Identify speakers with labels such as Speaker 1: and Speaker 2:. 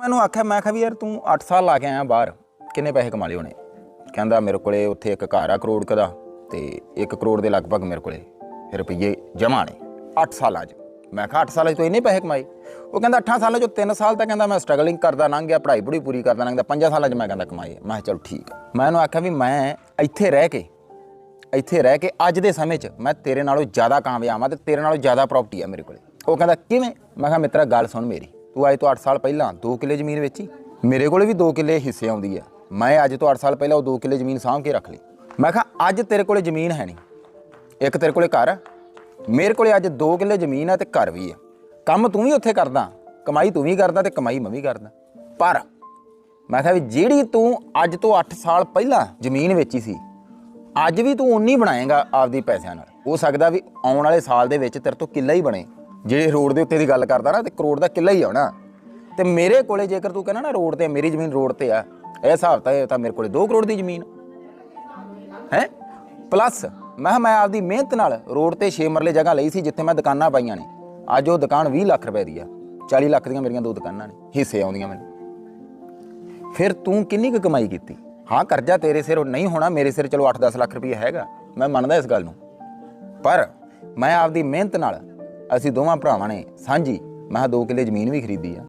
Speaker 1: ਮੈਨੂੰ ਆਖਿਆ, ਮੈਂ ਕਿਹਾ ਵੀ ਯਾਰ ਤੂੰ 8 ਸਾਲ ਲਾ ਕੇ ਆਇਆ ਬਾਹਰ, ਕਿੰਨੇ ਪੈਸੇ ਕਮਾ ਲਏ ਉਹਨੇ? ਕਹਿੰਦਾ ਮੇਰੇ ਕੋਲੇ ਉੱਥੇ ਇੱਕ ਘਰ ਆ ਕਰੋੜ ਕਦਾ ਦਾ ਤੇ 1 ਕਰੋੜ ਦੇ ਲਗਭਗ ਮੇਰੇ ਕੋਲੇ ਰੁਪਈਏ ਜਮ੍ਹਾਂ ਨੇ 8 ਸਾਲਾਂ 'ਚ। ਮੈਂ ਕਿਹਾ 8 ਸਾਲਾਂ 'ਚ ਤੂੰ ਇੰਨੇ ਪੈਸੇ ਕਮਾਏ? ਉਹ ਕਹਿੰਦਾ 8 ਸਾਲਾਂ 'ਚੋਂ 3 ਸਾਲ ਤਾਂ ਕਹਿੰਦਾ ਮੈਂ ਸਟਰਗਲਿੰਗ ਕਰਦਾ ਲੰਘ ਗਿਆ, ਪੜ੍ਹਾਈ ਪੜ੍ਹੀ ਪੂਰੀ ਕਰਦਾ ਲੰਘਦਾ 5 ਸਾਲਾਂ 'ਚ ਮੈਂ ਕਹਿੰਦਾ ਕਮਾਏ। ਮੈਂ ਕਿਹਾ, ਚਲ ਠੀਕ ਆ। ਮੈਂ ਉਹਨੂੰ ਆਖਿਆ ਵੀ ਮੈਂ ਇੱਥੇ ਰਹਿ ਕੇ, ਇੱਥੇ ਰਹਿ ਕੇ ਅੱਜ ਦੇ ਸਮੇਂ 'ਚ ਮੈਂ ਤੇਰੇ ਨਾਲੋਂ ਜ਼ਿਆਦਾ ਕਾਮਯਾਬ ਆ ਤੇ ਤੇਰੇ ਨਾਲੋਂ ਜ਼ਿਆਦਾ ਪ੍ਰਾਪਰਟੀ ਆ ਮੇਰੇ ਕੋਲੇ। ਉਹ ਕਹਿੰਦਾ, ਕਿਵੇਂ? ਮੈਂ ਕਿਹਾ, ਮਿੱਤਰਾ, ਗੱਲ ਸੁਣ ਮੇਰੀ। ਤੂੰ ਅੱਜ ਤੋਂ 8 ਸਾਲ ਪਹਿਲਾਂ 2 ਕਿੱਲੇ ਜ਼ਮੀਨ ਵੇਚੀ। ਮੇਰੇ ਕੋਲੇ ਵੀ 2 ਕਿੱਲੇ ਹਿੱਸੇ ਆਉਂਦੀ ਆ। ਮੈਂ ਅੱਜ ਤੋਂ 8 ਸਾਲ ਪਹਿਲਾਂ ਉਹ 2 ਕਿੱਲੇ ਜ਼ਮੀਨ ਸਾਂਭ ਕੇ ਰੱਖ ਲਈ। ਮੈਂ ਕਿਹਾ, ਅੱਜ ਤੇਰੇ ਕੋਲੇ ਜ਼ਮੀਨ ਹੈ ਨਹੀਂ। ਇੱਕ ਤੇਰੇ ਕੋਲੇ ਘਰ ਮੇਰੇ ਕੋਲੇ ਅੱਜ 2 ਕਿੱਲੇ ਜ਼ਮੀਨ ਆ ਤੇ ਘਰ ਵੀ ਆ। ਕੰਮ ਤੂੰ ਵੀ ਉੱਥੇ ਕਰਦਾ, ਕਮਾਈ ਤੂੰ ਵੀ ਕਰਦਾ ਤੇ ਕਮਾਈ ਮੈਂ ਵੀ ਕਰਦਾ। ਪਰ ਮੈਂ ਕਿਹਾ ਵੀ ਜਿਹੜੀ ਤੂੰ ਅੱਜ ਤੋਂ 8 ਸਾਲ ਪਹਿਲਾਂ ਜ਼ਮੀਨ ਵੇਚੀ ਸੀ, ਅੱਜ ਵੀ ਤੂੰ ਉਨੀ ਬਣਾਏਗਾ ਆਪਦੀ ਪੈਸਿਆਂ ਨਾਲ। ਹੋ ਸਕਦਾ ਵੀ ਆਉਣ ਵਾਲੇ ਸਾਲ ਦੇ ਵਿੱਚ ਤੇਰੇ ਤੋਂ ਕਿੱਲਾ ਹੀ ਬਣੇ। ਜਿਹੜੇ ਰੋਡ ਦੇ ਉੱਤੇ ਦੀ ਗੱਲ ਕਰਦਾ ਨਾ, ਤੇ ਕਰੋੜ ਦਾ ਕਿੱਲਾ ਹੀ ਆਉਣਾ ਤੇ ਮੇਰੇ ਕੋਲੇ ਜੇਕਰ ਤੂੰ ਕਹਿੰਦਾ ਨਾ ਰੋਡ ਤੇ ਮੇਰੀ ਜ਼ਮੀਨ ਰੋਡ ਤੇ ਆ, ਇਹ ਹਿਸਾਬ ਤਾਂ ਇਹ ਤਾਂ ਮੇਰੇ ਕੋਲੇ 2 ਕਰੋੜ ਦੀ ਜ਼ਮੀਨ। ਹੈ? ਪਲੱਸ ਮੈਂ ਮੈਂ ਆਪਦੀ ਮਿਹਨਤ ਨਾਲ ਰੋਡ ਤੇ 6 ਮਰਲੇ ਜਗ੍ਹਾ ਲਈ ਸੀ, ਜਿੱਥੇ ਮੈਂ ਦੁਕਾਨਾਂ ਪਾਈਆਂ ਨੇ। ਅੱਜ ਉਹ ਦੁਕਾਨ 20 ਲੱਖ ਰੁਪਏ ਦੀ ਆ। 40 ਲੱਖ ਦੀਆਂ ਮੇਰੀਆਂ ਦੋ ਦੁਕਾਨਾਂ ਨੇ, ਹਿੱਸੇ ਆਉਂਦੀਆਂ ਮੈਨੂੰ। ਫਿਰ ਤੂੰ ਕਿੰਨੀ ਕੁ ਕਮਾਈ ਕੀਤੀ? ਹਾਂ, ਕਰਜ਼ਾ ਤੇਰੇ ਸਿਰ ਨਹੀਂ ਹੋਣਾ, ਮੇਰੇ ਸਿਰ ਚਲੋ 8-10 ਲੱਖ ਰੁਪਏ ਹੈਗਾ। ਮੈਂ ਮੰਨਦਾ ਇਸ ਗੱਲ ਨੂੰ। ਪਰ ਮੈਂ ਆਪਦੀ ਮਿਹਨਤ ਨਾਲ ਅਸੀਂ ਦੋਵਾਂ ਭਰਾਵਾਂ ਨੇ ਸਾਂਝੀ ਮੈਂ ਕਿਹਾ ਦੋ ਕਿੱਲੇ ਜ਼ਮੀਨ ਵੀ ਖਰੀਦੀ ਆ।